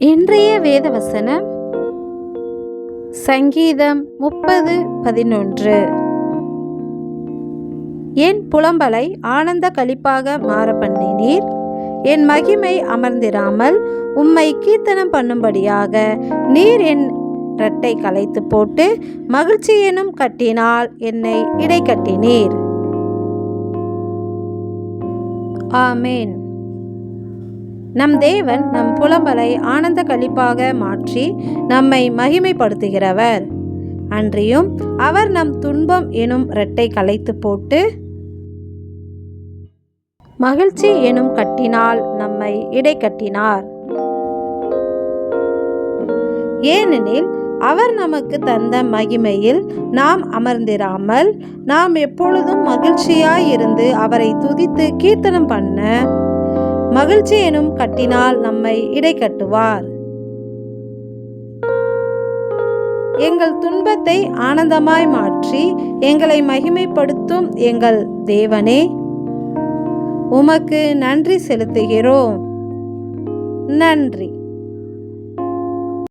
இன்றைய வேதவசனம் சங்கீதம் முப்பது பதினொன்று. என் புலம்பலை ஆனந்த களிப்பாக மாற பண்ணினீர் என் மகிமை அமர்ந்திராமல் உம்மை கீர்த்தனம் பண்ணும்படியாக நீர் என் இரட்டை கலைத்து போட்டு மகிழ்ச்சி எனும் கட்டினால் என்னை இடை கட்டினீர் ஆமேன். நம் தேவன் நம் புலம்பலை ஆனந்த களிப்பாக மாற்றி நம்மை மகிமைப்படுத்துகிறவர். அன்றியும் அவர் நம் துன்பம் எனும் இரட்டை கலைத்து போட்டு மகிழ்ச்சி எனும் கட்டினால் நம்மை இடை கட்டினார். ஏனெனில் அவர் நமக்கு தந்த மகிமையில் நாம் அமர்ந்திராமல் நாம் எப்பொழுதும் மகிழ்ச்சியாயிருந்து அவரை துதித்து கீர்த்தனம் பண்ண மகிழ்ச்சி எனும் கட்டினால் நம்மை இடை கட்டுவார். எங்கள் துன்பத்தை ஆனந்தமாய் மாற்றி எங்களை மகிமைப்படுத்தும் எங்கள் தேவனே உமக்கு நன்றி செலுத்துகிறோம். நன்றி.